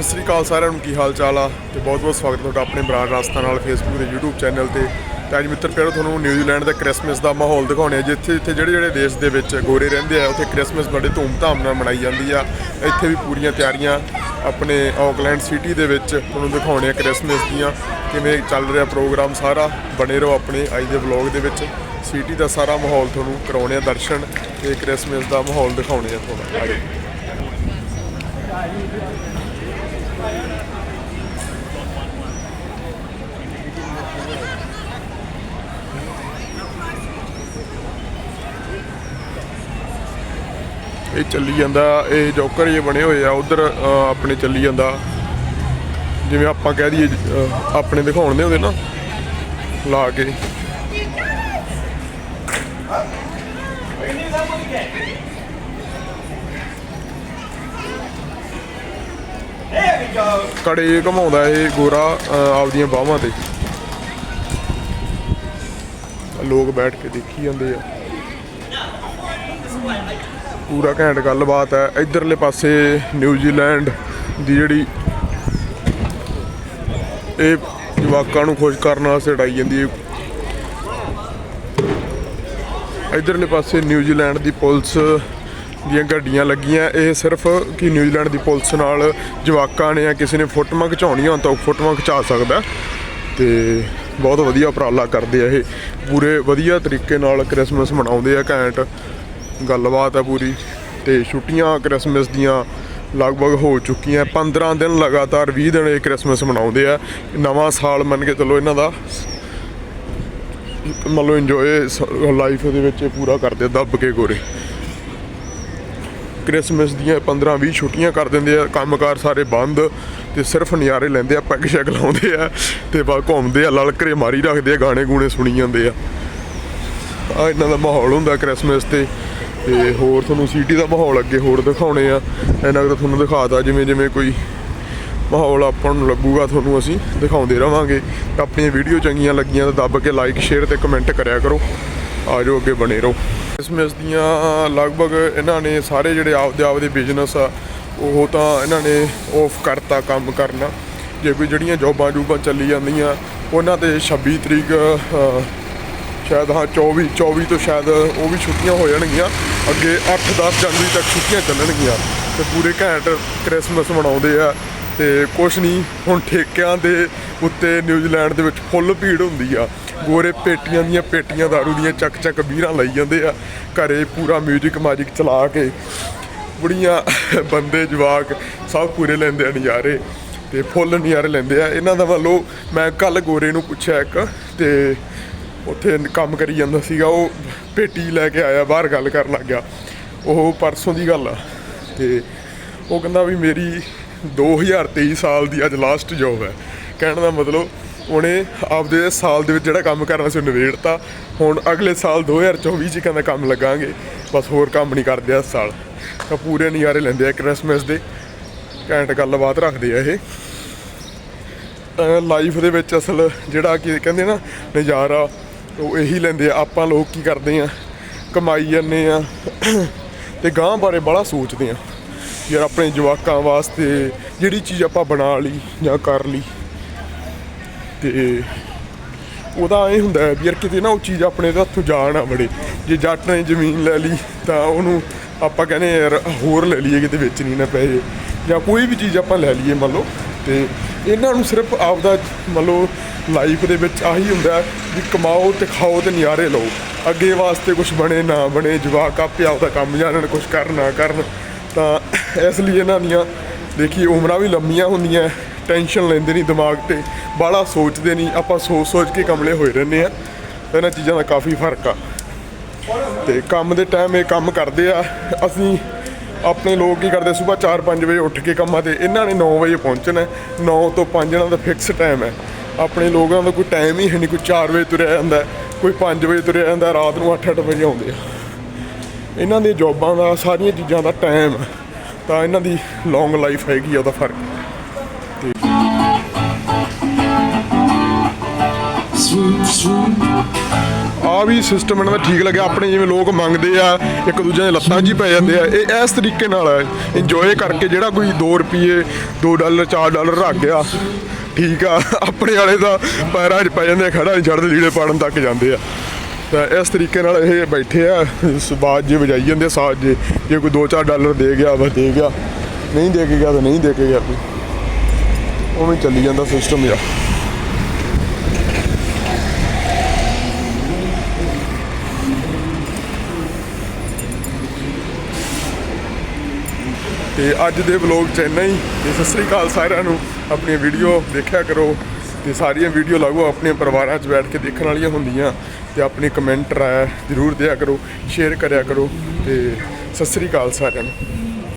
ਸਤਿ ਸ੍ਰੀ ਅਕਾਲ ਸਾਰਿਆਂ ਨੂੰ, ਕੀ ਹਾਲ ਚਾਲ ਆ? ਤੇ ਬਹੁਤ ਬਹੁਤ ਸਵਾਗਤ ਤੁਹਾਡਾ ਆਪਣੇ ਬਰਾੜ ਰਾਸਤਾ ਨਾਲ ਫੇਸਬੁੱਕ ਤੇ YouTube ਚੈਨਲ ਤੇ। ਤੇ ਅੱਜ ਮਿੱਤਰ ਪਿਆਰੋ ਤੁਹਾਨੂੰ ਨਿਊਜ਼ੀਲੈਂਡ ਦਾ ਕ੍ਰਿਸਮਸ ਦਾ ਮਾਹੌਲ ਦਿਖਾਉਣੇ ਆ, ਜਿੱਥੇ ਜਿੱਥੇ ਜਿਹੜੇ ਜਿਹੜੇ ਦੇਸ਼ ਦੇ ਵਿੱਚ ਗੋਰੇ ਰਹਿੰਦੇ ਆ, ਉੱਥੇ ਕ੍ਰਿਸਮਸ ਬੜੇ ਧੂਮ ਧਾਮ ਨਾਲ ਮਨਾਈ ਜਾਂਦੀ ਆ। ਇੱਥੇ ਵੀ ਪੂਰੀਆਂ ਤਿਆਰੀਆਂ ਆਪਣੇ ਆਕਲੈਂਡ ਸਿਟੀ ਦੇ ਵਿੱਚ ਤੁਹਾਨੂੰ ਦਿਖਾਉਣੇ ਆ ਕ੍ਰਿਸਮਸ ਦੀਆਂ, ਕਿਵੇਂ ਚੱਲ ਰਿਹਾ ਪ੍ਰੋਗਰਾਮ ਸਾਰਾ, ਬਣੇ ਰਹੋ ਆਪਣੇ ਅੱਜ ਦੇ ਵਲੌਗ ਦੇ ਵਿੱਚ। ਸਿਟੀ ਦਾ ਸਾਰਾ ਮਾਹੌਲ ਤੁਹਾਨੂੰ ਕਰਾਉਣੇ ਆ ਦਰਸ਼ਨ ਤੇ ਕ੍ਰਿਸਮਸ ਦਾ ਮਾਹੌਲ ਦਿਖਾਉਣੇ ਆ ਤੁਹਾਨੂੰ। ਆਜੋ ਇਹ ਚੱਲੀ ਜਾਂਦਾ, ਇਹ ਜੋਕਰ ਜੇ ਬਣੇ ਹੋਏ ਆ, ਉਧਰ ਆਪਣੇ ਚੱਲੀ ਜਾਂਦਾ। ਜਿਵੇਂ ਆਪਾਂ ਕਹਿ ਦਈਏ ਆਪਣੇ ਦਿਖਾਉਣ ਦੇ ਹੁੰਦੇ ਨਾ, ਲਾ ਕੇ। ਕੜੇ ਘਮਾਉਂਦਾ ਇਹ ਗੋਰਾ ਆਪਦੀਆਂ ਬਾਹਾਂ ਤੇ। ਲੋਕ ਬੈਠ ਕੇ ਦੇਖੀ ਜਾਂਦੇ ਆ। ਪੂਰਾ ਘੈਂਟ ਗੱਲਬਾਤ ਹੈ। ਇਧਰਲੇ ਪਾਸੇ ਨਿਊਜ਼ੀਲੈਂਡ ਦੀ ਜਿਹੜੀ ਇਹ ਜਵਾਕਾਂ ਨੂੰ ਖੁਸ਼ ਕਰਨ ਵਾਸਤੇ ਉਡਾਈ ਜਾਂਦੀ ਹੈ। ਇਧਰਲੇ ਪਾਸੇ ਨਿਊਜ਼ੀਲੈਂਡ ਦੀ ਪੁਲਿਸ ਦੀਆਂ ਗੱਡੀਆਂ ਲੱਗੀਆਂ। ਇਹ ਸਿਰਫ ਕਿ ਨਿਊਜ਼ੀਲੈਂਡ ਦੀ ਪੁਲਿਸ ਨਾਲ ਜਵਾਕਾਂ ਨੇ ਜਾਂ ਕਿਸੇ ਨੇ ਫੋਟੋਆਂ ਖਿਚਾਉਣੀਆਂ ਹੋਣ ਤਾਂ ਉਹ ਫੋਟੋਆਂ ਖਿਚਾ ਸਕਦਾ। ਤੇ ਬਹੁਤ ਵਧੀਆ ਉਪਰਾਲਾ ਕਰਦੇ ਆ ਇਹ। ਪੂਰੇ ਵਧੀਆ ਤਰੀਕੇ ਨਾਲ ਕ੍ਰਿਸਮਸ ਮਨਾਉਂਦੇ ਆ ਘੈਂਟ। ਗੱਲਬਾਤ ਆ ਪੂਰੀ। ਤੇ ਛੁੱਟੀਆਂ ਕ੍ਰਿਸਮਸ ਦੀਆਂ ਲਗਭਗ ਹੋ ਚੁੱਕੀਆਂ। 15 ਦਿਨ ਲਗਾਤਾਰ 20 ਦਿਨ ਇਹ ਕ੍ਰਿਸਮਸ ਮਨਾਉਂਦੇ ਆ। ਨਵਾਂ ਸਾਲ ਮੰਨ ਕੇ ਚੱਲੋ ਇਹਨਾਂ ਦਾ। ਮਤਲਬ ਲਓ ਇੰਜੋਏ ਲਾਈਫ ਦੇ ਵਿੱਚ ਇਹ ਪੂਰਾ ਕਰਦੇ ਆ, ਦੱਬ ਕੇ ਗੋਰੇ। ਕ੍ਰਿਸਮਸ ਦੀਆਂ 15 20 ਛੁੱਟੀਆਂ ਕਰ ਦਿੰਦੇ ਆ, ਕੰਮਕਾਰ ਸਾਰੇ ਬੰਦ ਤੇ ਸਿਰਫ ਨਜ਼ਾਰੇ ਲੈਂਦੇ ਆ, ਪੈਗ ਸ਼ੈਗ ਲਾਉਂਦੇ ਆ ਤੇ ਬਾ ਘੁੰਮਦੇ ਆ ਲਲਕਰੇ ਮਾਰੀ ਰੱਖਦੇ ਆ, ਗਾਣੇ ਗੂਣੇ ਸੁਣੀ ਜਾਂਦੇ ਆ। ਆ ਇਹਨਾਂ ਦਾ ਮਾਹੌਲ ਹੁੰਦਾ ਕ੍ਰਿਸਮਸ ਤੇ ਤੇ ਹੋਰ ਤੁਹਾਨੂੰ ਸਿਟੀ ਦਾ ਮਾਹੌਲ ਅੱਗੇ ਹੋਰ ਦਿਖਾਉਣੇ ਆ। ਇਹਨਾਂ ਕੁ ਤੁਹਾਨੂੰ ਦਿਖਾਤਾ, ਜਿਵੇਂ ਜਿਵੇਂ ਕੋਈ ਮਾਹੌਲ ਆਪਾਂ ਨੂੰ ਲੱਗੂਗਾ, ਤੁਹਾਨੂੰ ਅਸੀਂ ਦਿਖਾਉਂਦੇ ਰਵਾਂਗੇ। ਆਪਣੀਆਂ ਵੀਡੀਓ ਚੰਗੀਆਂ ਲੱਗੀਆਂ ਤਾਂ ਦੱਬ ਕੇ ਲਾਈਕ ਸ਼ੇਅਰ ਤੇ ਕਮੈਂਟ ਕਰਿਆ ਕਰੋ। ਆ ਜਾਓ, ਅੱਗੇ ਬਣੇ ਰਹੋ। ਕ੍ਰਿਸਮਸ ਦੀਆਂ ਲਗਭਗ ਇਹਨਾਂ ਨੇ ਸਾਰੇ ਜਿਹੜੇ ਆਪਦੇ ਆਪਦੇ ਬਿਜ਼ਨਸ ਆ, ਉਹ ਤਾਂ ਇਹਨਾਂ ਨੇ ਆਫ ਕਰਤਾ ਕੰਮ ਕਰਨਾ। ਜੇ ਕੋਈ ਜਿਹੜੀਆਂ ਜੋਬਾਂ ਜੂਬਾਂ ਚੱਲੀ ਜਾਂਦੀਆਂ, ਉਹਨਾਂ ਤੇ 26 ਤਰੀਕ ਸ਼ਾਇਦ ਹਾਂ 24 24 ਤੋਂ ਸ਼ਾਇਦ ਉਹ ਵੀ ਛੁੱਟੀਆਂ ਹੋ ਜਾਣਗੀਆਂ। ਅੱਗੇ 8-10 ਜਨਵਰੀ ਤੱਕ ਛੁੱਟੀਆਂ ਚੱਲਣਗੀਆਂ। ਤੇ ਪੂਰੇ ਘੈਂਟ ਕ੍ਰਿਸਮਸ ਮਨਾਉਂਦੇ ਆ। ਤੇ ਕੁਛ ਨਹੀਂ ਹੁਣ ਠੇਕਿਆਂ ਦੇ ਉੱਤੇ ਨਿਊਜ਼ੀਲੈਂਡ ਦੇ ਵਿੱਚ ਫੁੱਲ ਭੀੜ ਹੁੰਦੀ ਆ। ਗੋਰੇ ਪੇਟੀਆਂ ਦੀਆਂ ਪੇਟੀਆਂ ਦਾਰੂ ਦੀਆਂ ਚੱਕ ਚੱਕ ਬੀਰਾਂ ਲਈ ਜਾਂਦੇ ਆ। ਘਰੇ ਪੂਰਾ 뮤직 ਮਾਜਿਕ ਚਲਾ ਕੇ ਬੁੜੀਆਂ, ਬੰਦੇ, ਜਵਾਕ ਸਭ ਪੂਰੇ ਲੈਂਦੇ ਆ ਨਜ਼ਾਰੇ ਤੇ ਫੁੱਲ ਨਜ਼ਾਰੇ ਲੈਂਦੇ ਆ। ਇਹਨਾਂ ਦਾ ਵੱਲੋਂ ਮੈਂ ਕੱਲ ਗੋਰੇ ਨੂੰ ਪੁੱਛਿਆ ਇੱਕ ਤੇ ਉੱਥੇ ਕੰਮ ਕਰੀ ਜਾਂਦਾ ਸੀਗਾ, ਉਹ ਪੇਟੀ ਲੈ ਕੇ ਆਇਆ, ਬਾਹਰ ਗੱਲ ਕਰਨ ਲੱਗ ਗਿਆ। ਉਹ ਪਰਸੋਂ ਦੀ ਗੱਲ ਆ ਤੇ ਉਹ ਕਹਿੰਦਾ ਵੀ ਮੇਰੀ 2023 ਸਾਲ ਦੀ ਅੱਜ ਲਾਸਟ ਜੌਬ ਹੈ। ਕਹਿਣ ਦਾ ਮਤਲਬ ਉਹਨੇ ਆਪਦੇ ਸਾਲ ਦੇ ਵਿੱਚ ਜਿਹੜਾ ਕੰਮ ਕਰਨਾ ਸੀ ਉਹ ਨਿਬੇੜਤਾ। ਹੁਣ ਅਗਲੇ ਸਾਲ 2024 ਚ ਕਹਿੰਦਾ ਕੰਮ ਲੱਗਾਂਗੇ। ਬਸ ਹੋਰ ਕੰਮ ਨਹੀਂ ਕਰਦੇ ਇਸ ਸਾਲ। ਤਾਂ ਪੂਰੇ ਨਜ਼ਾਰੇ ਲੈਂਦੇ ਆ ਕ੍ਰਿਸਮਸ ਦੇ। ਘੈਂਟ ਗੱਲਬਾਤ ਰੱਖਦੇ ਆ ਇਹ। ਲਾਈਫ ਦੇ ਵਿੱਚ ਅਸਲ ਜਿਹੜਾ ਕਿ ਕਹਿੰਦੇ ਨਾ, ਨਜ਼ਾਰਾ, ਉਹ ਇਹੀ ਲੈਂਦੇ ਆ, ਆਪਾਂ ਲੋਕ ਕੀ ਕਰਦੇ ਆ? ਕਮਾਈ ਜਾਂਦੇ ਆ। ਤੇ ਗਾਂ ਬਾਰੇ ਬੜਾ ਸੋਚਦੇ ਆ। ਯਾਰ ਆਪਣੇ ਜਵਾਕਾਂ ਵਾਸਤੇ ਜਿਹੜੀ ਚੀਜ਼ ਆਪਾਂ ਬਣਾ ਲਈ ਜਾਂ ਕਰ ਲਈ। ਤੇ ਉਹਦਾ ਇਹ ਹੁੰਦਾ ਹੈ ਵੀ ਯਾਰ ਕਿਤੇ ਨਾ ਉਹ ਚੀਜ਼ ਆਪਣੇ ਦੇ ਹੱਥੋਂ ਜਾ ਨਾ ਬੜੇ ਜੇ ਜੱਟ ਨੇ ਜ਼ਮੀਨ ਲੈ ਲਈ, ਤਾਂ ਉਹਨੂੰ ਆਪਾਂ ਕਹਿੰਦੇ ਯਾਰ ਹੋਰ ਲੈ ਲਈਏ, ਕਿਤੇ ਵੇਚਣੀ ਨਾ ਪਏ ਜਾਂ। ਕੋਈ ਵੀ ਚੀਜ਼ ਆਪਾਂ ਲੈ ਲਈਏ ਮੰਨ ਲਓ। ਤੇ ਇਹਨਾਂ ਨੂੰ ਸਿਰਫ ਆਪਦਾ ਮੰਨ ਲਓ ਲਾਈਫ ਦੇ ਵਿੱਚ ਆਹੀ ਹੁੰਦਾ ਵੀ ਕਮਾਓ ਤੇ ਖਾਓ ਤੇ ਨਿਆਰੇ ਲਓ। ਅੱਗੇ ਵਾਸਤੇ ਕੁਝ ਬਣੇ, ਨਾ ਬਣੇ, ਜਵਾਕ ਆਪੇ ਆਪਦਾ ਕੰਮ ਜਾਣਨ ਕੁਝ ਕਰਨ ਨਾ ਕਰਨ। ਤਾਂ ਇਸ ਲਈ ਇਹਨਾਂ ਦੀਆਂ ਦੇਖੀ, ਉਮਰਾਂ ਵੀ ਲੰਮੀਆਂ ਹੁੰਦੀਆਂ, ਟੈਨਸ਼ਨ ਲੈਂਦੇ ਨਹੀਂ ਦਿਮਾਗ ਤੇ, ਬਾਹਲਾ ਸੋਚਦੇ ਨਹੀਂ, ਆਪਾਂ ਸੋਚ ਸੋਚ ਕੇ ਕਮਲੇ ਹੋਏ ਰਹਿੰਦੇ ਆ ਇਹਨਾਂ ਚੀਜ਼ਾਂ ਦਾ ਕਾਫੀ ਫ਼ਰਕ ਆ। ਤੇ ਕੰਮ ਦੇ ਟਾਈਮ ਇਹ ਕੰਮ ਕਰਦੇ ਆ। ਅਸੀਂ ਆਪਣੇ ਲੋਕ ਕੀ ਕਰਦੇ ਸਵੇਰ 4-5 ਵਜੇ ਉੱਠ ਕੇ ਕੰਮਾਂ ਤੇ, ਇਹਨਾਂ ਨੇ 9 ਵਜੇ ਪਹੁੰਚਣਾ 9 ਤੋਂ 5 ਇਹਨਾਂ ਦਾ ਫਿਕਸ ਟਾਈਮ ਹੈ। ਆਪਣੇ ਲੋਕਾਂ ਦਾ ਕੋਈ ਟਾਈਮ ਹੀ ਹੈ ਨਹੀਂ, ਕੋਈ 4 ਵਜੇ ਤੁਰਿਆ ਜਾਂਦਾ, ਕੋਈ 5 ਵਜੇ ਤੁਰਿਆ ਜਾਂਦਾ, ਰਾਤ ਨੂੰ 8-8 ਵਜੇ ਆਉਂਦੇ ਆ। ਇਹਨਾਂ ਦੀ ਜੌਬਾਂ ਦਾ, ਸਾਰੀਆਂ ਚੀਜ਼ਾਂ ਦਾ ਟਾਈਮ ਤਾਂ ਇਹਨਾਂ ਦੀ ਲੌਂਗ ਲਾਈਫ ਹੈਗੀ ਆ ਉਹਦਾ ਫ਼ਰਕ swoop, swoop. ਆ ਵੀ ਸਿਸਟਮ ਇਹਨਾਂ ਦਾ ਠੀਕ ਲੱਗਿਆ ਆਪਣੇ ਜਿਵੇਂ ਲੋਕ ਮੰਗਦੇ ਆ ਇੱਕ ਦੂਜੇ ਦੇ ਲੱਤਾਂ 'ਚ ਹੀ ਪੈ ਜਾਂਦੇ ਆ ਇਹ ਇਸ ਤਰੀਕੇ ਨਾਲ ਇੰਜੋਏ ਕਰਕੇ ਜਿਹੜਾ ਕੋਈ 2 ਰੁਪਏ 2 ਡਾਲਰ 4 ਡਾਲਰ ਰੱਖ ਗਿਆ ਠੀਕ ਆ ਆਪਣੇ ਵਾਲੇ ਦਾ ਪੈਰਾਂ 'ਚ ਪੈ ਜਾਂਦੇ ਆ, ਖੜਾ ਨਹੀਂ ਛੱਡਦੇ ਲੀੜੇ ਪਾੜਨ ਤੱਕ ਜਾਂਦੇ ਆ ਤਾਂ ਇਸ ਤਰੀਕੇ ਨਾਲ ਇਹ ਬੈਠੇ ਆ ਸਵਾਜ ਜੇ ਵਜਾਈ ਜਾਂਦੇ ਆ, ਸਾਜ਼ ਜੇ ਜੇ ਕੋਈ 2-4 ਡਾਲਰ ਦੇ ਗਿਆ ਬਸ ਦੇ ਗਿਆ। ਨਹੀਂ ਦੇ ਕੇ ਗਿਆ ਤਾਂ ਨਹੀਂ ਦੇ ਕੇ ਗਿਆ ਉਵੇਂ ਚੱਲੀ ਜਾਂਦਾ ਸਿਸਟਮ ਆ ਤੇ ਅੱਜ ਦੇ ਵਲੌਗ ਚ ਇੰਨਾ ਹੀ। ਤੇ ਸਤਿ ਸ੍ਰੀ ਅਕਾਲ ਸਾਰਿਆਂ ਨੂੰ। ਆਪਣੀ ਵੀਡੀਓ ਦੇਖਿਆ ਕਰੋ। ਤੇ ਸਾਰੀਆਂ ਵੀਡੀਓ ਲਾਗੋ ਆਪਣੇ ਪਰਿਵਾਰਾਂ 'ਚ ਬੈਠ ਕੇ ਦੇਖਣ ਵਾਲੀਆਂ ਹੁੰਦੀਆਂ ਤੇ ਆਪਣੇ ਕਮੈਂਟ ਰਾਇ ਜ਼ਰੂਰ ਦਿਆ ਕਰੋ ਸ਼ੇਅਰ ਕਰਿਆ ਕਰੋ ਤੇ ਸਤਿ ਸ੍ਰੀ ਅਕਾਲ ਸਾਰਿਆਂ ਨੂੰ।